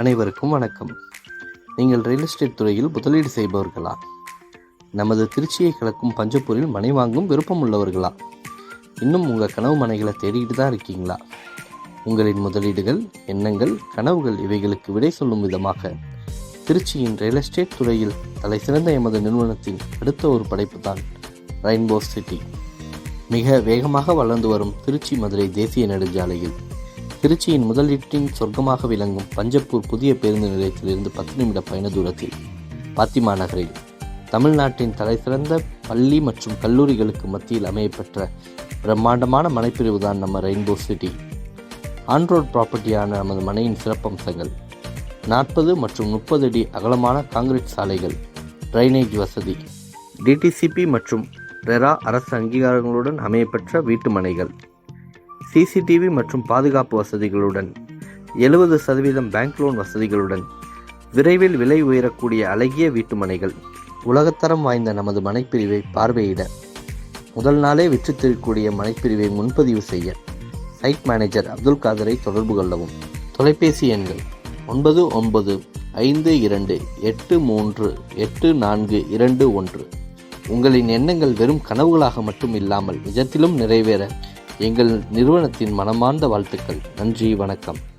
அனைவருக்கும் வணக்கம். நீங்கள் ரியல் எஸ்டேட் துறையில் முதலீடு செய்பவர்களா? நமது திருச்சியை கலக்கும் பஞ்சப்பூரில் மனை வாங்கும் விருப்பம் உள்ளவர்களா இன்னும் உங்கள் கனவு மனைகளை தேடிட்டு தான் இருக்கீங்களா? உங்களின் முதலீடுகள் எண்ணங்கள் கனவுகள் இவைகளுக்கு விடை சொல்லும் விதமாக திருச்சியின் ரியல் எஸ்டேட் துறையில் தலை சிறந்த எமது நிறுவனத்தின் அடுத்த ஒரு படைப்பு தான் ரெயின்போ சிட்டி மிக வேகமாக வளர்ந்து வரும் திருச்சி மதுரை தேசிய நெடுஞ்சாலையில் திருச்சியின் முதலீட்டின் சொர்க்கமாக விளங்கும் பஞ்சப்பூர் புதிய பேருந்து நிலையத்திலிருந்து பத்து நிமிட பயண தூரத்தில் பாத்திமா நகரில். தமிழ்நாட்டின் தலைசிறந்த பள்ளி மற்றும் கல்லூரிகளுக்கு மத்தியில் அமையப்பெற்ற பிரம்மாண்டமான மனைப்பிரிவு தான் நம்ம ரெயின்போ சிட்டி ஆன்ரோட் ப்ராப்பர்ட்டியான நமது மனையின் சிறப்பம்சங்கள். நாற்பது மற்றும் முப்பது அடி அகலமான காங்கிரீட் சாலைகள் டிரைனேஜ் வசதி டிடிசிபி மற்றும் ரெரா அரசு அங்கீகாரங்களுடன் அமையப்பெற்ற வீட்டு மனைகள். சிசிடிவி மற்றும் பாதுகாப்பு வசதிகளுடன் எழுபது சதவீதம் பேங்க் லோன் வசதிகளுடன் விரைவில் விலை உயரக்கூடிய அழகிய வீட்டுமனைகள் உலகத்தரம் வாய்ந்த நமது மனைப்பிரிவை பார்வையிட முதல் நாளே விற்றுத்திருக்கக்கூடிய மனைப்பிரிவை முன்பதிவு செய்ய சைட் மேனேஜர் அப்துல் காதரை தொடர்பு கொள்ளவும். தொலைபேசி எண்கள் ஒன்பது ஒன்பது ஐந்து இரண்டு எட்டு மூன்று எட்டு நான்கு இரண்டு ஒன்று. உங்களின் எண்ணங்கள் வெறும் கனவுகளாக மட்டும் இல்லாமல் நிஜத்திலும் நிறைவேற எங்கள் நிறுவனத்தின் மனமார்ந்த வாழ்த்துக்கள். நன்றி வணக்கம்.